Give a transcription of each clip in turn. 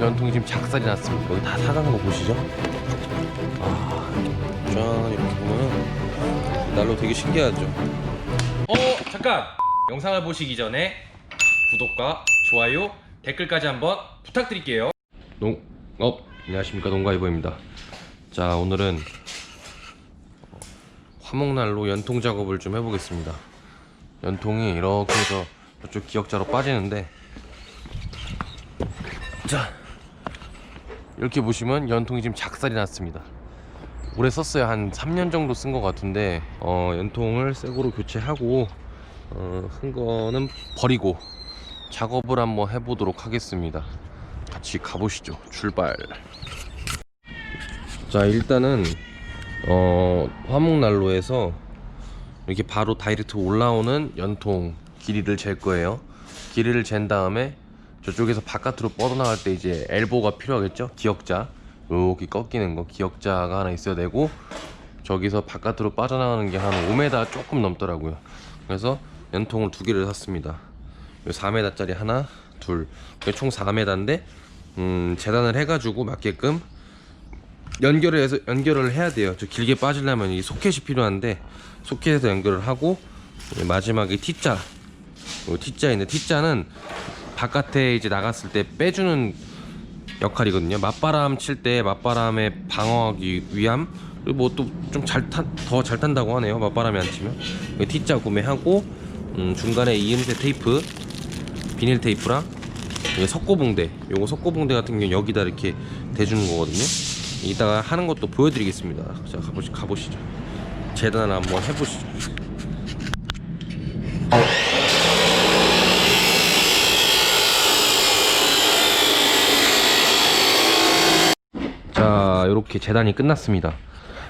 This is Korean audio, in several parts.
연통이 지금 작살이 났습니다. 여기 다 사간 거 보시죠? 아, 짠 이렇게 보면은 날로 되게 신기하죠. 어 잠깐 영상을 보시기 전에 구독과 좋아요 댓글까지 한번 부탁드릴게요 농, 어, 안녕하십니까 농가이버입니다. 자, 오늘은 화목난로 연통 작업을 좀 해보겠습니다. 연통이 이렇게 해서 저쪽 기역자로 빠지는데, 자, 이렇게 보시면 연통이 지금 작살이 났습니다. 오래 썼어요. 한 3년 정도 쓴 것 같은데, 어, 연통을 새거로 교체하고, 어, 흔 거는 버리고, 작업을 한번 해보도록 하겠습니다. 같이 가보시죠. 출발. 자, 일단은 어, 화목난로에서 이렇게 바로 다이렉트 올라오는 연통 길이를 잴 거예요. 길이를 잰 다음에 저쪽에서 바깥으로 뻗어나갈 때 이제 엘보가 필요하겠죠? 기역자. 이렇게 꺾이는 거 기역자가 하나 있어야 되고 저기서 바깥으로 빠져나가는 게 한 5m 조금 넘더라고요. 그래서 연통을 두 개를 샀습니다. 요 4m짜리 하나, 둘. 그게 총 4m인데 음, 재단을 해가지고 맞게끔 연결을 해서 연결을 해야 돼요. 저 길게 빠지려면 이 소켓이 필요한데 소켓에서 연결을 하고 마지막에 T자, 요 T자 있는 T자는 바깥에 이제 나갔을 때 빼주는 역할이거든요. 맞바람 칠 때 맞바람에 방어하기 위함. 그리고 뭐 또 좀 잘 탄 더 잘 탄다고 하네요. 맞바람이 안 치면. 그 T자 구매하고 음, 중간에 이음새 테이프 비닐 테이프랑 이게 석고봉대. 요거 석고봉대 같은 경우 여기다 이렇게 대주는 거거든요. 이따가 하는 것도 보여드리겠습니다. 자 가보시, 가보시죠. 재단 한번 해보시죠 자 이렇게 재단이 끝났습니다.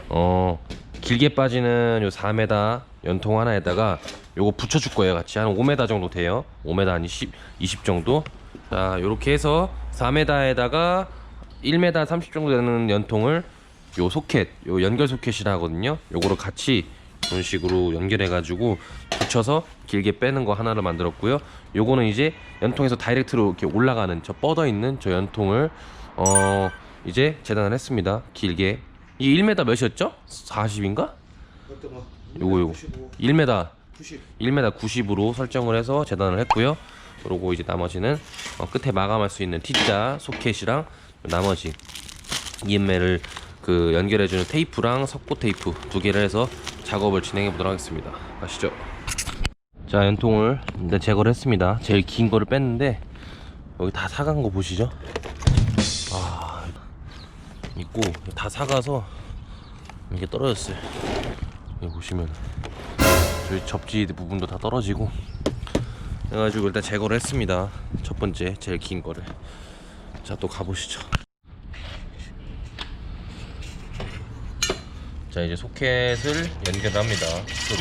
어 길게 빠지는 요 4m 연통 하나에다가 요거 붙여줄 거예요 같이. 한 5m 정도 돼요. 5m 아니 10, 20 정도. 자 요렇게 해서 4m에다가 1m 30 정도 되는 연통을 요 소켓 요 연결 소켓이라 하거든요. 요거를 같이 이런 식으로 연결해 가지고 붙여서 길게 빼는 거 하나를 만들었고요. 요거는 이제 연통에서 다이렉트로 이렇게 올라가는 저 뻗어 있는 저 연통을 어 이제 재단을 했습니다 길게 이 1m 몇이었죠? 40인가? 어떤 거? 요거 요거 1m 90. 1m 90으로 설정을 해서 재단을 했고요. 그리고 이제 나머지는 어, 끝에 마감할 수 있는 T자 소켓이랑 나머지 EML을 그 연결해주는 테이프랑 석고 테이프 두 개를 해서 작업을 진행해 보도록 하겠습니다. 가시죠. 자 연통을 일단 제거를 했습니다. 제일 긴 거를 뺐는데 여기 다 사간 거 보시죠. 아 있고 다 사가서 이게 떨어졌어요. 여기 보시면 저희 접지 부분도 다 떨어지고 해가지고 일단 제거를 했습니다. 첫 번째 제일 긴 거를. 자 또 가보시죠. 자 이제 소켓을 연결합니다. 스로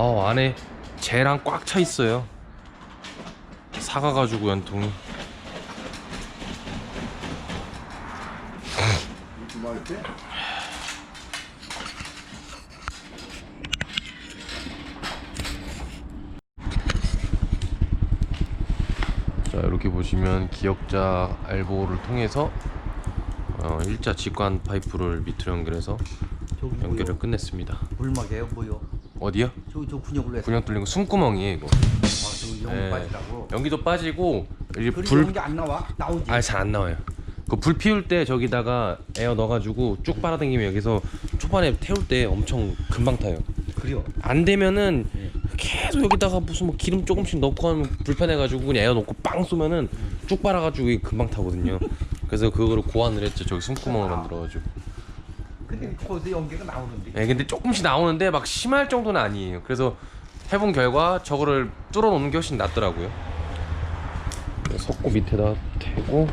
아 안에 재랑 꽉 차 있어요 사가가지고 연통이? 자 이렇게 보시면 기역자 엘보를 통해서 어, 일자 직관 파이프를 밑으로 연결해서 연결을? 끝냈습니다 물막이에요 뭐요? 어디요? 저기 저 군역을 왜? 분양 뚫린 거 숨구멍이에요 이거 아 저기 영 네. 빠지라고. 연기도 빠지고 이제 그리고 불 연기 안 나와? 나오지. 아잘 안 나와요 그 불 피울 때 저기다가 에어 넣어가지고 쭉 빨아당기면 여기서 초반에 태울 때 엄청 금방 타요. 그래요. 안 되면은 계속 여기다가 무슨 뭐 기름 조금씩 넣고 하면 불편해가지고 그냥 에어 넣고 빵 쏘면은 쭉 빨아가지고 이게 금방 타거든요. 그래서 그거를 고안을 했죠. 저기 숨구멍을 만들어가지고. 근데 거기서 연기가 나오는데. 예, 근데 조금씩 나오는데 막 심할 정도는 아니에요. 그래서 해본 결과 저거를 뚫어 놓는 게 훨씬 낫더라고요. 석고 밑에다 대고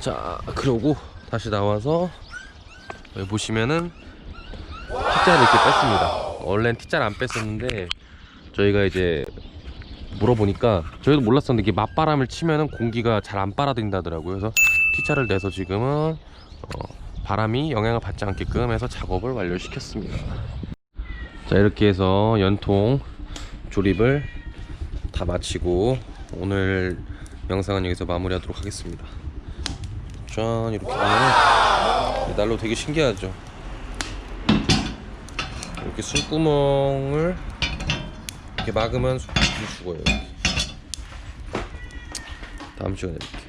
자 그러고 다시 나와서 여기 보시면은 T자를 이렇게 뺐습니다. 원래는 T자를 안 뺐었는데 저희가 이제 물어보니까 저희도 몰랐었는데 이게 맞바람을 치면은 공기가 잘 안 빨아들인다더라고요. 그래서 T자를 내서 지금은 어, 바람이 영향을 받지 않게끔 해서 작업을 완료시켰습니다. 자 이렇게 해서 연통 조립을 다 마치고 오늘 영상은 여기서 마무리하도록 하겠습니다. 짠 이렇게 보면 난로 되게 신기하죠. 이렇게 숨구멍을 이렇게 막으면 숨이 죽어요. 다음 시간에 이렇게.